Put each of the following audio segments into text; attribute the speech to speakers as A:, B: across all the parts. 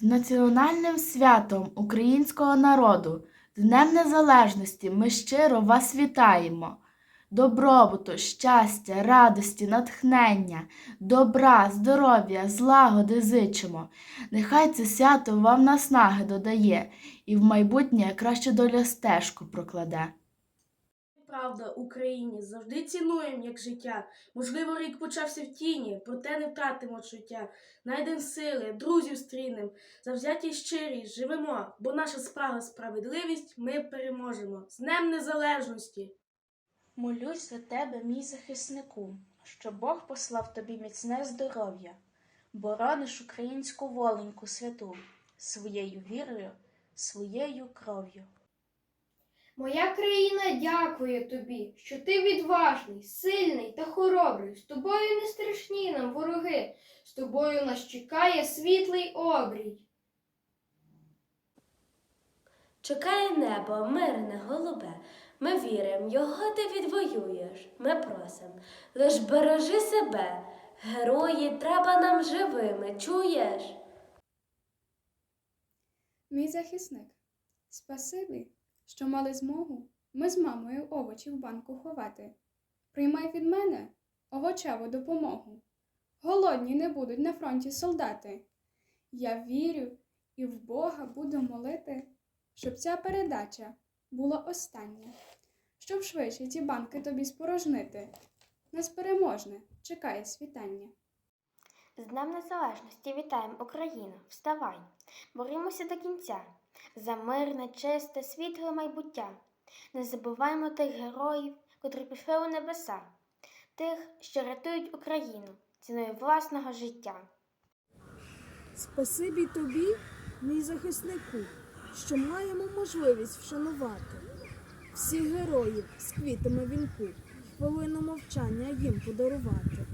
A: З національним святом українського народу, Днем Незалежності ми щиро вас вітаємо. Добробуту, щастя, радості, натхнення, добра, здоров'я, злагоди зичимо. Нехай це свято вам наснаги додає і в майбутнє краще доля стежку прокладе.
B: Правда, Україні завжди цінуємо як життя. Можливо, рік почався в тіні, проте не втратимо чуття. Найдем сили, друзів стрінем, завзяті щирі, живемо, бо наша справа справедливість ми переможемо. З Днем Незалежності!
C: Молюсь за тебе, мій захиснику, щоб Бог послав тобі міцне здоров'я, борониш українську воленьку святу своєю вірою, своєю кров'ю.
D: Моя країна дякує тобі, що ти відважний, сильний та хоробрий. З тобою не страшні нам вороги, з тобою нас чекає світлий обрій.
E: Чекає небо, мирне, голубе. Ми віримо, його ти відвоюєш. Ми просим, лиш бережи себе. Герої треба нам живими, чуєш?
F: Мій захисник, спасибі, що мали змогу ми з мамою овочі в банку ховати. Приймай від мене овочеву допомогу. Голодні не будуть на фронті солдати. Я вірю і в Бога буду молити, щоб ця передача була остання, щоб швидше ці банки тобі спорожнити. Нас переможне чекає світання.
G: З Днем Незалежності вітаємо Україну! Вставай! Борімося до кінця за мирне, чисте, світле майбуття. Не забуваймо тих героїв, котрі пішли у небеса, тих, що рятують Україну ціною власного життя.
H: Спасибі тобі, мій захиснику, що маємо можливість вшанувати всіх героїв з квітами вінку, хвилину мовчання їм подарувати.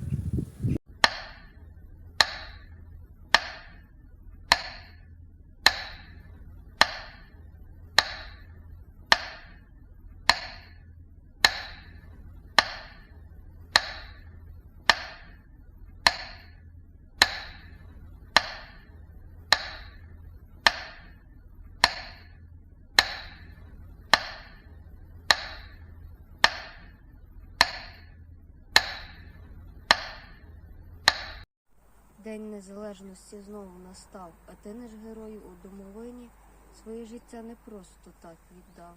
I: День незалежності знову настав, а ти наш герой у домовині своє життя не просто так віддав,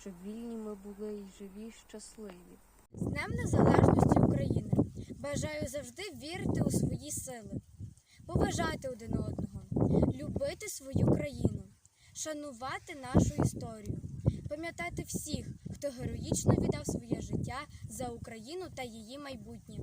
I: щоб вільні ми були й живі, й щасливі.
J: З Днем Незалежності України бажаю завжди вірити у свої сили, поважати один одного, любити свою країну, шанувати нашу історію, пам'ятати всіх, хто героїчно віддав своє життя за Україну та її майбутнє.